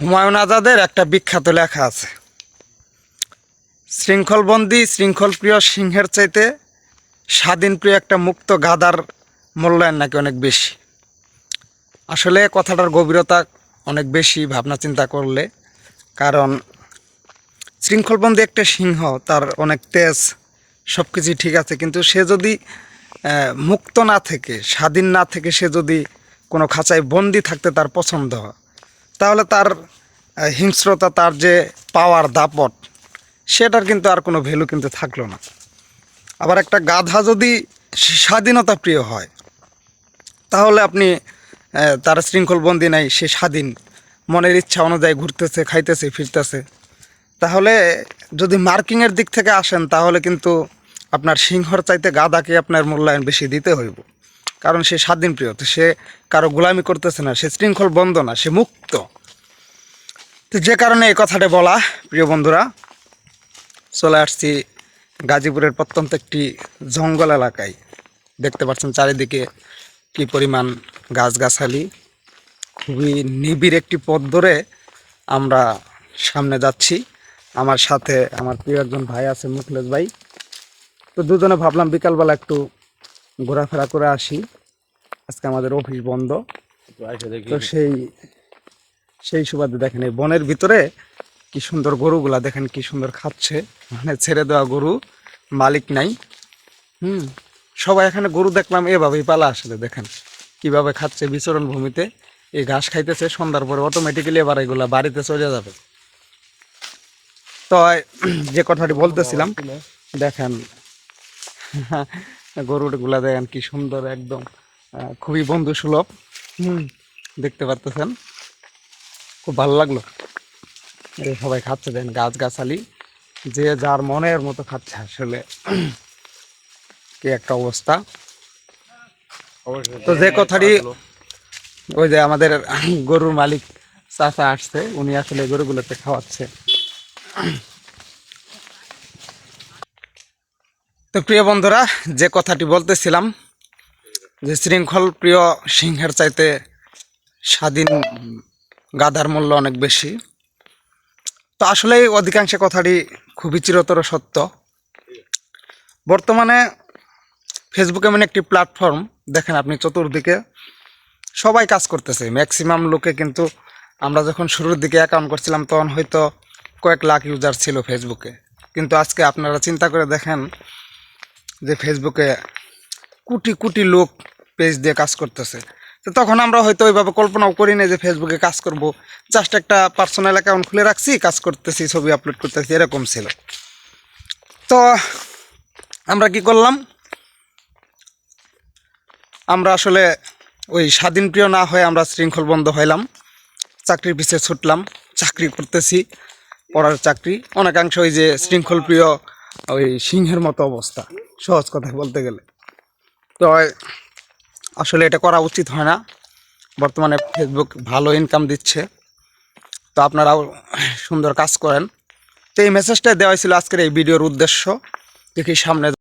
হুমায়ুন আজাদের একটা বিখ্যাত লেখা আছে। শৃঙ্খলবন্দি, শৃঙ্খলপ্রিয় সিংহের চাইতে স্বাধীনপ্রিয় একটা মুক্ত গাদার মূল্যায়ন নাকি অনেক বেশি। আসলে কথাটার গভীরতা অনেক বেশি ভাবনা চিন্তা করলে, কারণ শৃঙ্খলবন্দি একটা সিংহ, তার অনেক তেজ সব কিছুই ঠিক আছে, কিন্তু সে যদি মুক্ত না থেকে, স্বাধীন না থেকে সে যদি কোনো খাঁচায় বন্দি থাকতে তার পছন্দ হয় তাহলে তার হিংস্রতা, তার যে পাওয়ার দাপট, সেটার কিন্তু আর কোনো ভ্যালু কিন্তু থাকল না। আবার একটা গাধা যদি স্বাধীনতা প্রিয় হয়, তাহলে আপনি তার শৃঙ্খলবন্দি নাই, সে স্বাধীন। মনের ইচ্ছা অনুযায়ী ঘুরতেছে, খাইতেছে, ফিরতেছে। তাহলে যদি মার্কিংয়ের দিক থেকে আসেন, তাহলে কিন্তু আপনার সিংহর চাইতে গাদাকে আপনার মূল্যায়ন বেশি দিতে হইব। কারণ সে স্বাধীন প্রিয়, তো সে কারও গোলামি করতেছে না, সে শৃঙ্খল বন্ধ না, সে মুক্ত। তো যে কারণে এই কথাটা বলা, প্রিয় বন্ধুরা, চলে আসছি গাজীপুরের প্রত্যন্ত একটি জঙ্গল এলাকায়। দেখতে পাচ্ছেন চারিদিকে কি পরিমাণ গাছগাছালি। খুবই নিবিড় একটি পথ ধরে আমরা সামনে যাচ্ছি। আমার সাথে আমার প্রিয় একজন ভাই আছে মুখলেশ ভাই। তো দুজনে ভাবলাম বিকালবেলা একটু ঘোরাফেরা করে আসি। আজকে আমাদের অফিস বন্ধ। তো সেই সেই সুবাদে দেখেন এই বনের ভিতরে কি সুন্দর গরুগুলা দেখেন কি সুন্দর খাচ্ছে। মানে ছেড়ে দেওয়া গরু মালিক নাই। হুম সবাই এখানে গরু দেখলাম এভাবেই পালা আসলে দেখেন কীভাবে খাচ্ছে বিচরণ ভূমিতে। এই ঘাস খাইতেছে সন্ধ্যার পরে অটোমেটিক্যালি এবার এগুলা বাড়িতে চলে যাবে। তো যে কথাটি বলতেছিলাম দেখেন গরুগুলা দেখেন কি সুন্দর একদম খুবই বন্ধু সুলভ হুম। দেখতে পারতেছেন? খুব ভালো লাগল। সবাই খাচ্ছে দেন গাছ গাছালি যে যার মনের মতো খাচ্ছে আসলে। কি একটা অবস্থা। তো যে কথাটি ওই যে আমাদের গরুর মালিক চাচা আসছে উনি আসলে গরুগুলোতে খাওয়াচ্ছে। তো প্রিয় বন্ধুরা, যে কথাটি বলতেছিলাম যে শৃঙ্খল প্রিয় সিংহের চাইতে স্বাধীন গাধার মূল্য অনেক বেশি। তো আসলে অধিকাংশ কথাটি খুবই চিরতর সত্য। বর্তমানে ফেসবুক এমন একটি প্ল্যাটফর্ম দেখেন আপনি চতুর্দিকে সবাই কাজ করতেছে। ম্যাক্সিমাম লোকে কিন্তু আমরা যখন শুরুর দিকে অ্যাকাউন্ট করছিলাম, তখন হয়তো কয়েক লাখ ইউজার ছিল ফেসবুকে কিন্তু আজকে আপনারা চিন্তা করে দেখেন যে ফেসবুকে কোটি কোটি লোক পেজ দিয়ে কাজ করতেছে। তো তখন আমরা হয়তো ওইভাবে কল্পনাও করি না যে ফেসবুকে কাজ করব। জাস্ট একটা পার্সোনাল অ্যাকাউন্ট খুলে রাখছি, কাজ করতেছি, ছবি আপলোড করতেছি, এরকম ছিল। তো আমরা কি করলাম? আমরা আসলে ওই স্বাধীনপ্রিয় না হয়ে আমরা শৃঙ্খলবন্ধ হইলাম। চাকরির পিছিয়ে ছুটলাম, চাকরি করতেছি, পড়ার চাকরি। অনেকাংশ ওই যে শৃঙ্খলপ্রিয় ওই সিংহের মতো অবস্থা। সহজ কথা বলতে গেলে। তো আসলে এটা করা উচিত হয় না। বর্তমানে ফেসবুক ভালো ইনকাম দিচ্ছে। তো আপনারাও সুন্দর কাজ করেন। তো এই মেসেজটা দেওয়া ছিল আজকের এই ভিডিওর উদ্দেশ্য। দেখি সামনে